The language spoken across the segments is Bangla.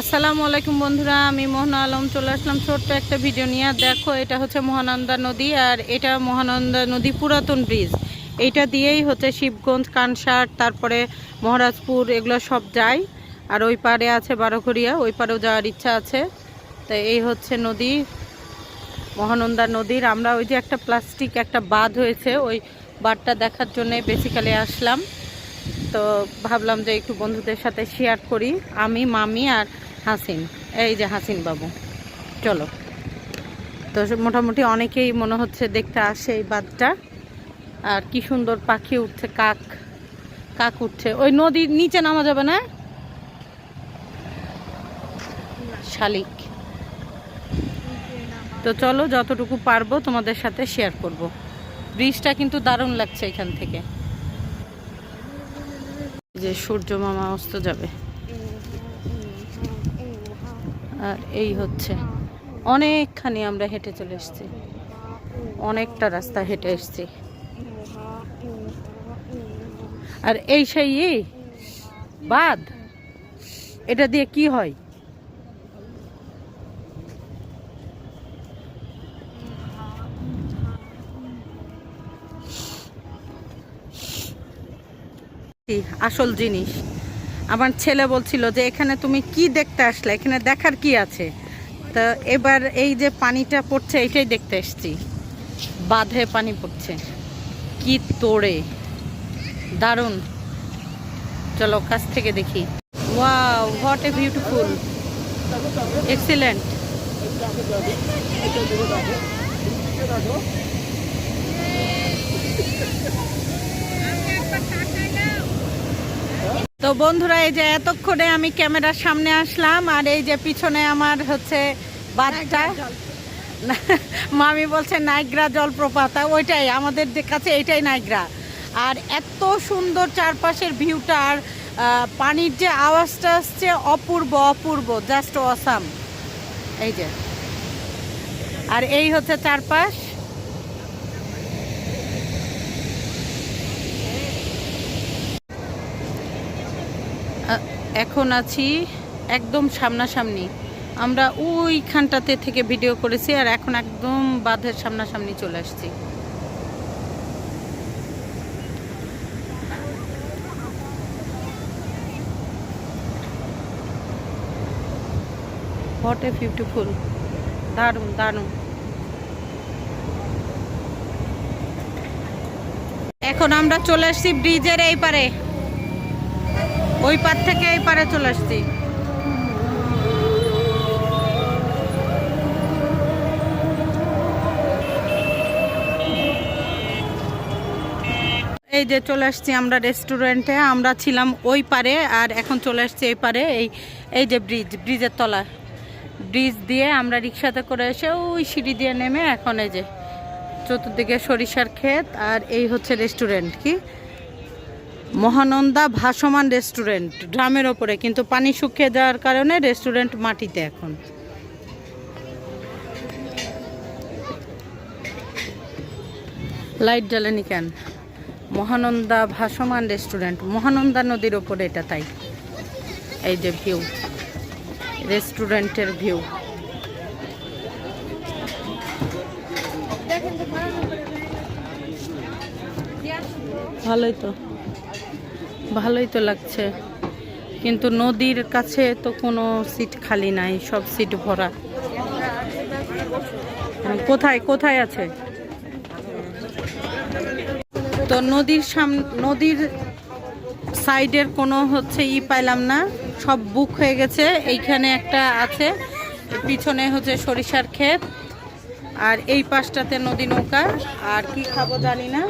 আসসালামু আলাইকুম বন্ধুরা, আমি মোহনা আলম চলে আসলাম ছোট্ট একটা ভিডিও নিয়ে। দেখো, এটা হচ্ছে মহানন্দা নদী আর এটা মহানন্দা নদী পুরাতন ব্রিজ এইটা দিয়েই হচ্ছে শিবগঞ্জ, কানসার, তারপরে মহারাজপুর, এগুলো সব যায়। আর ওই পারে আছে বারোঘরিয়া ওই পারেও যাওয়ার ইচ্ছা আছে। তো এই হচ্ছে নদী, মহানন্দা নদীর। আমরা ওই যে একটা প্লাস্টিক একটা বাঁধ হয়েছে, ওই বাঁধটা দেখার জন্য বেসিক্যালি আসলাম। তো ভাবলাম যে একটু বন্ধুদের সাথে শেয়ার করি। আমি, মামি আর হাসিন, এই যে হাসিন বাবু, চলো। তো মোটামুটি অনেকেই মনে হচ্ছে দেখতে আসে এই বাঁধটা। আর কি সুন্দর পাখি উঠছে, কাক কাক উঠছে। ওই নদীর নিচে নামা যাবে না? শালিক। তো চলো, যতটুকু পারব তোমাদের সাথে শেয়ার করব। ব্রিজটা কিন্তু দারুণ লাগছে এখান থেকে। যে সূর্য মামা অস্ত যাবে। আর এই হচ্ছে। অনেকখানি আমরা হেঁটে চলে এসেছি। অনেকটা রাস্তা হেঁটে এসেছি। আর এই সেই বাদ এটা দিয়ে কি হয়? আসল জিনিস। আমার ছেলে বলছিল যে, এখানে তুমি কি দেখতে আসলে? এখানে দেখার কি আছে? তো এবার এই যে পানিটা পড়ছে, এটাই দেখতে এসছি। বাঁধে পানি পড়ছে। কি তোড়ে। দারুণ। চলো, কাছ থেকে দেখি। Wow, what a beautiful. Excellent. বন্ধুরা এই যে এতক্ষণে আমি ক্যামেরার সামনে আসলাম আর এই যে পিছনে আমার হচ্ছে বাচ্চা। মামি বলছে নাইগ্রা জলপ্রপাত ওইটাই আমাদের যে কাছে এইটাই নাইগ্রা। আর এত সুন্দর চারপাশের ভিউটা আর পানির যে আওয়াজটা আসছে অপূর্ব অপূর্ব জাস্ট অসাম এই যে। আর এই হচ্ছে চারপাশ। এখন আছি একদম সামনাসামনি। আমরা ওইখানটাতে থেকে ভিডিও করেছি আর এখন একদম বাঁধের সামনাসামনি চলে আসছি। হোয়াট এ বিউটিফুল দারুণ দারুণ। এখন আমরা চলে আসছি ব্রিজের এই পারে। ওই পার থেকে এই পারে চলে আসছি। এই যে চলে আসছি আমরা রেস্টুরেন্টে আমরা ছিলাম ওই পারে আর এখন চলে আসছি এই পারে, এই এই যে ব্রিজ ব্রিজের তলা। ব্রিজ দিয়ে আমরা রিক্সাতে করে এসে ওই সিঁড়ি দিয়ে নেমে এখন এই যে চতুর্দিকে সরিষার ক্ষেত আর এই হচ্ছে রেস্টুরেন্ট কি? মহানন্দা ভাসমান রেস্টুরেন্ট, ড্রামের ওপরে, কিন্তু পানি শুকিয়ে যাওয়ার কারণে রেস্টুরেন্ট মাটিতে এখন। লাইট জ্বালেনি কেন মহানন্দা ভাসমান রেস্টুরেন্ট, মহানন্দা নদীর ওপরে, এটা তাই। এই যে ভিউ, রেস্টুরেন্টের ভিউ। ভালোই তো। ভালোই তো লাগছে। কিন্তু নদীর কাছে তো কোনো সিট খালি নাই, সব সিট ভরা। কোথায় কোথায় আছে? তো নদীর সাম, নদীর সাইডের কোনো হচ্ছে ই পাইলাম না, সব বুক হয়ে গেছে। এইখানে একটা আছে, পিছনে হচ্ছে সরিষার ক্ষেত। আর এই পাশটাতে নদী নৌকা, আর কি খাব জানি না।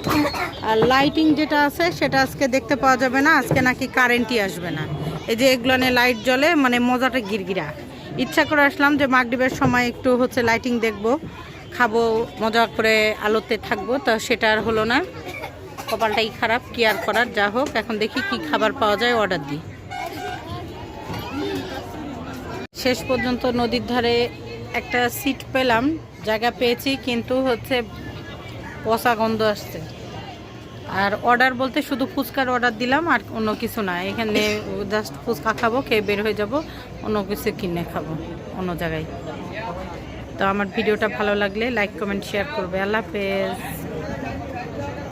আর লাইটিং যেটা আছে, সেটা আজকে দেখতে পাওয়া যাবে না, আজকে নাকি কারেন্টই আসবে না। এই যে এগুলোনে লাইট জ্বলে মানে মজাটা গিরগিরা। ইচ্ছা করে আসলাম যে মাগরিবের সময় একটু হচ্ছে লাইটিং দেখব, খাব, মজা করে আলোতে থাকব, তো সেটা আর হলো না। কপালটাই খারাপ, কি আর করার, যা হোক, এখন দেখি কি খাবার পাওয়া যায় অর্ডার দিই। শেষ পর্যন্ত নদীর ধারে একটা সিট পেলাম জায়গা পেয়েছি, কিন্তু হচ্ছে পচা গন্ধ আসছে। আর অর্ডার বলতে শুধু ফুচকার অর্ডার দিলাম, আর অন্য কিছু না। এখানে জাস্ট ফুচকা খাব, খেয়ে বের হয়ে যাব, অন্য কিছু কিনে খাব, অন্য জায়গায়। তো আমার ভিডিওটা ভালো লাগলে লাইক কমেন্ট শেয়ার করবে। আল্লাহ হাফেজ।